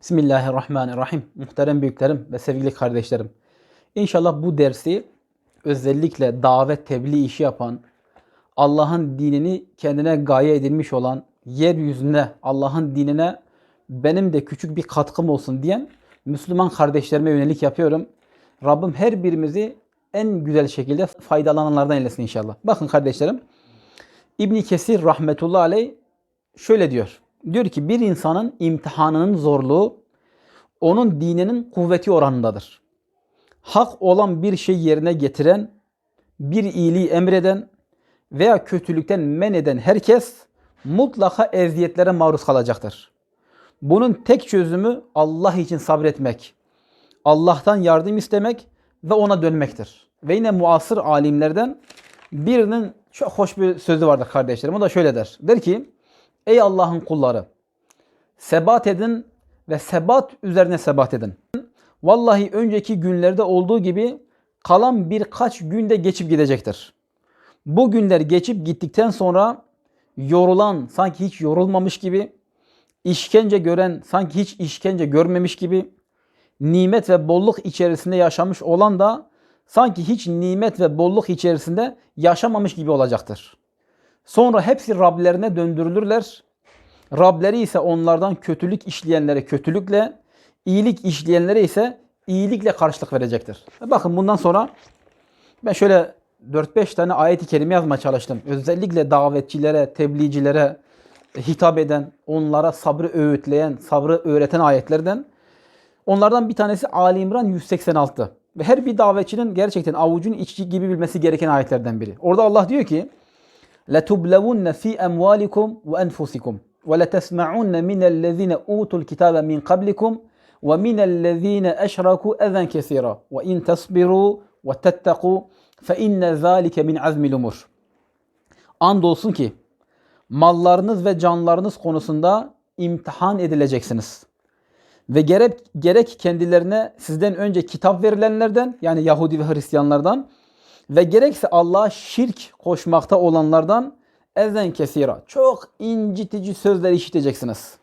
Bismillahirrahmanirrahim. Muhterem büyüklerim ve sevgili kardeşlerim. İnşallah bu dersi özellikle davet tebliğ işi yapan, Allah'ın dinini kendine gaye edilmiş olan, yeryüzünde Allah'ın dinine benim de küçük bir katkım olsun diyen Müslüman kardeşlerime yönelik yapıyorum. Rabbim her birimizi en güzel şekilde faydalananlardan eylesin inşallah. Bakın kardeşlerim, İbn Kesir rahmetullahi aleyh şöyle diyor. Diyor ki bir insanın imtihanının zorluğu onun dininin kuvveti oranındadır. Hak olan bir şey yerine getiren, bir iyiliği emreden veya kötülükten men eden herkes mutlaka eziyetlere maruz kalacaktır. Bunun tek çözümü Allah için sabretmek, Allah'tan yardım istemek ve ona dönmektir. Ve yine muasır alimlerden birinin çok hoş bir sözü vardır kardeşlerim. O da şöyle der. Der ki, ey Allah'ın kulları, sebat edin ve sebat üzerine sebat edin. Vallahi önceki günlerde olduğu gibi kalan birkaç günde geçip gidecektir. Bu günler geçip gittikten sonra yorulan sanki hiç yorulmamış gibi, işkence gören sanki hiç işkence görmemiş gibi, nimet ve bolluk içerisinde yaşamış olan da sanki hiç nimet ve bolluk içerisinde yaşamamış gibi olacaktır. Sonra hepsi Rablerine döndürülürler. Rableri ise onlardan kötülük işleyenlere kötülükle, iyilik işleyenlere ise iyilikle karşılık verecektir. Bakın bundan sonra ben şöyle 4-5 tane ayet-i kerime yazmaya çalıştım. Özellikle davetçilere, tebliğcilere hitap eden, onlara sabrı öğütleyen, sabrı öğreten ayetlerden. Onlardan bir tanesi Ali İmran 186. Ve her bir davetçinin gerçekten avucun içi gibi bilmesi gereken ayetlerden biri. Orada Allah diyor ki: "Letublevunne fi emvalikum ve enfusikum." وَلَتَسْمَعُنَّ مِنَ الَّذ۪ينَ اُوتُوا الْكِتَابَ مِنْ قَبْلِكُمْ وَمِنَ الَّذ۪ينَ أَشْرَكُوا اَذًا كَثِيرًا وَاِنْ تَصْبِرُوا وَتَتَّقُوا فَاِنَّ ذَٰلِكَ مِنْ عَزْمِ الْاُمُرِ Andolsun ki mallarınız ve canlarınız konusunda imtihan edileceksiniz. Ve gerek, gerek kendilerine sizden önce kitap verilenlerden yani Yahudi ve Hristiyanlardan ve gerekse Allah'a şirk koşmakta olanlardan ezen kesira çok incitici sözler işiteceksiniz.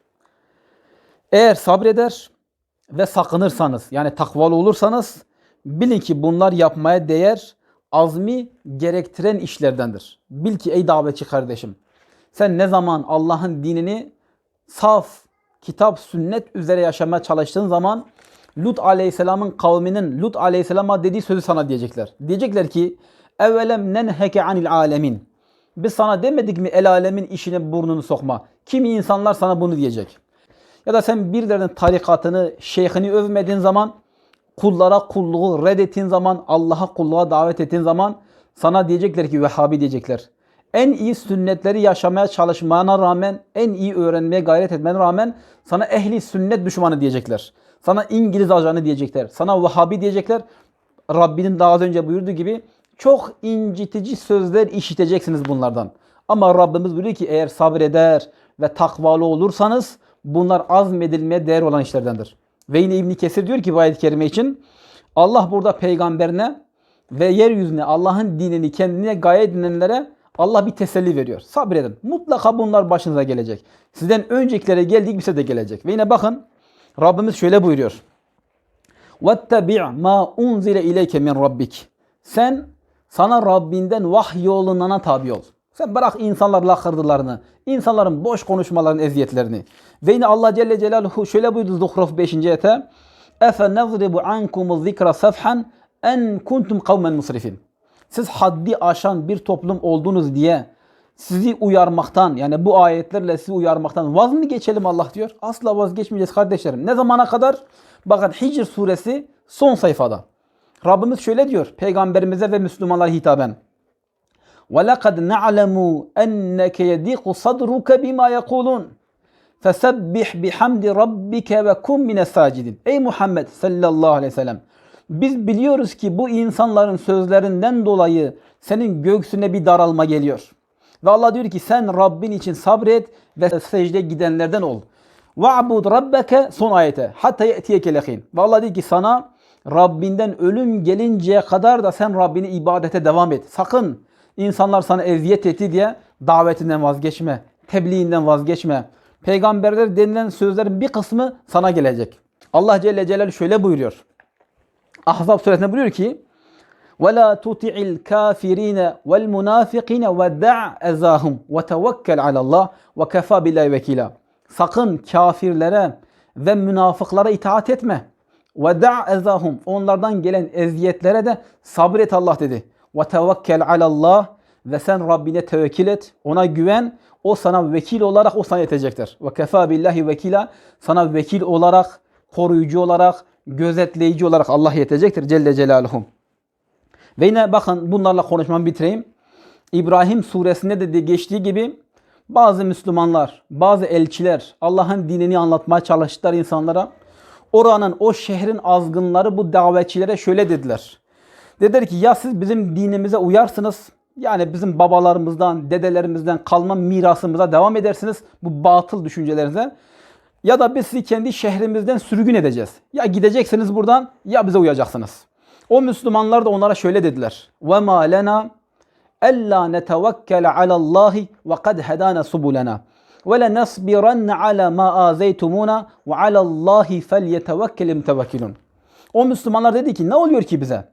Eğer sabreder ve sakınırsanız yani takvalı olursanız bilin ki bunlar yapmaya değer azmi gerektiren işlerdendir. Bil ki ey davetçi kardeşim sen ne zaman Allah'ın dinini saf, kitap, sünnet üzere yaşamaya çalıştığın zaman Lut aleyhisselamın kavminin Lut aleyhisselama dediği sözü sana diyecekler. Diyecekler ki evvelem nenheke anil alemin. Biz sana demedik mi el alemin işine burnunu sokma. Kimi insanlar sana bunu diyecek. Ya da sen birilerinin tarikatını, şeyhini övmediğin zaman, kullara kulluğu reddettiğin zaman, Allah'a kulluğa davet ettiğin zaman sana diyecekler ki Vehhabi diyecekler. En iyi sünnetleri yaşamaya çalışmana rağmen, en iyi öğrenmeye gayret etmene rağmen sana ehli sünnet düşmanı diyecekler. Sana İngiliz ajanı diyecekler. Sana Vehhabi diyecekler. Rabbinin daha önce buyurduğu gibi çok incitici sözler işiteceksiniz bunlardan. Ama Rabbimiz buyuruyor ki eğer sabreder ve takvalı olursanız bunlar azmedilmeye değer olan işlerdendir. Ve yine İbn Kesir diyor ki bu ayet-i kerime için Allah burada peygamberine ve yeryüzüne Allah'ın dinini kendine gaye edinenlere Allah bir teselli veriyor. Sabredin. Mutlaka bunlar başınıza gelecek. Sizden öncekilere geldiği gibi size de gelecek. Ve yine bakın Rabbimiz şöyle buyuruyor. وَاتَّبِعْ مَا اُنْزِلَ اِلَيْكَ مِنْ رَبِّكِ Sen sana Rabbinden vahyolunana tabi ol. Sen bırak insanlar lakırdılarını, insanların boş konuşmalarının eziyetlerini. Ve yine Allah Celle Celaluhu şöyle buyurdu Zuhruf 5. ayete. Efe nezribu ankumu zikra sefhan en kuntum kavmen musrifin. Siz haddi aşan bir toplum oldunuz diye sizi uyarmaktan yani bu ayetlerle sizi uyarmaktan vaz mı geçelim Allah diyor. Asla vazgeçmeyeceğiz kardeşlerim. Ne zamana kadar? Bakın Hicr suresi son sayfada. Rabbimiz şöyle diyor peygamberimize ve Müslümanlara hitaben. وَلَقَدْ نَعْلَمُ اَنَّكَ يَدِيقُ صَدْرُكَ بِمَا يَقُولُونَ فَسَبِّحْ بِحَمْدِ رَبِّكَ وَكُمْ مِنَ السَّاجِدِينَ Ey Muhammed sallallahu aleyhi ve sellem biz biliyoruz ki bu insanların sözlerinden dolayı senin göğsüne bir daralma geliyor. Ve Allah diyor ki sen Rabbin için sabret ve secde gidenlerden ol. وَعْبُدْ رَبَّكَ son ayete. Hatta ye'tiyeke lehin. Ve Allah diyor ki sana Rabbinden ölüm gelinceye kadar da sen Rabbini ibadete devam et. Sakın insanlar sana eziyet etti diye davetinden vazgeçme. Tebliğinden vazgeçme. Peygamberler denilen sözlerin bir kısmı sana gelecek. Allah Celle Celaluhu şöyle buyuruyor. Ahzab suresinde buyuruyor ki وَلَا تُطِعِ الْكَافِرِينَ وَالْمُنَافِقِينَ وَدَعْ اَزَاهُمْ وَتَوَكَّلْ عَلَى اللّٰهِ وَكَفَى بِاللّٰهِ وَكِيلًا Sakın kafirlere ve münafıklara itaat etme. Ve da' Onlardan gelen eziyetlere de sabret Allah dedi. Ve tevekkel alallah. Ve sen Rabbine tevekkül et. Ona güven. O sana vekil olarak o sana yetecektir. Ve kefa billahi vekila. Sana vekil olarak, koruyucu olarak, gözetleyici olarak Allah yetecektir. Celle Celaluhum. Ve yine bakın bunlarla konuşmamı bitireyim. İbrahim suresinde de geçtiği gibi bazı Müslümanlar, bazı elçiler Allah'ın dinini anlatmaya çalıştılar insanlara Oranın, o şehrin azgınları bu davetçilere şöyle dediler. Dediler ki ya siz bizim dinimize uyarsınız. Yani bizim babalarımızdan, dedelerimizden kalma mirasımıza devam edersiniz. Bu batıl düşüncelerinize. Ya da biz sizi kendi şehrimizden sürgün edeceğiz. Ya gideceksiniz buradan ya bize uyacaksınız. O Müslümanlar da onlara şöyle dediler. وَمَا لَنَا أَلَّا نَتَوَكَّلَ عَلَى اللّٰهِ وَقَدْ هَدَانَ سُبُلَنَا ve le nasbiranne ala ma azeytumuna ve alallahi felyetevekkelim tevekkilun. O Müslümanlar dedi ki ne oluyor ki bize?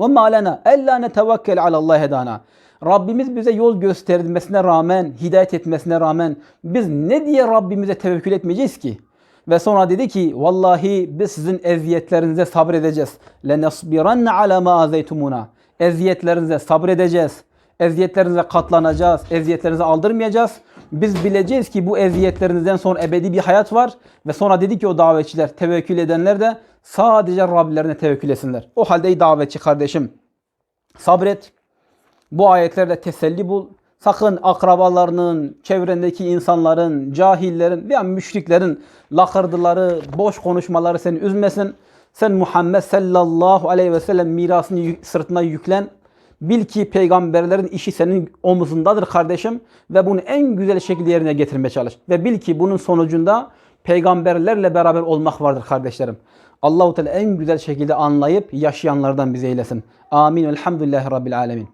Ve ma lena ella netevekkel alallah hedana. Rabbimiz bize yol göstermesine rağmen, hidayet etmesine rağmen biz ne diye Rabbimize tevekkül etmeyeceğiz ki? Ve sonra dedi ki vallahi biz sizin eziyetlerinize sabredeceğiz. Lenesbiranne ala ma azeytumuna. Eziyetlerinize sabredeceğiz. Eziyetlerinize katlanacağız. Eziyetlerinize aldırmayacağız. Biz bileceğiz ki bu eziyetlerinizden sonra ebedi bir hayat var. Ve sonra dedi ki o davetçiler, tevekkül edenler de sadece Rablerine tevekkül etsinler. O halde ey davetçi kardeşim sabret. Bu ayetlerle teselli bul. Sakın akrabalarının, çevrendeki insanların, cahillerin veya müşriklerin lakırdıları, boş konuşmaları seni üzmesin. Sen Muhammed sallallahu aleyhi ve sellem mirasını sırtına yüklen. Bil ki peygamberlerin işi senin omuzundadır kardeşim ve bunu en güzel şekilde yerine getirmeye çalış. Ve bil ki bunun sonucunda peygamberlerle beraber olmak vardır kardeşlerim. Allahu Teala en güzel şekilde anlayıp yaşayanlardan bize eylesin. Amin. Elhamdülillahi Rabbil Alemin.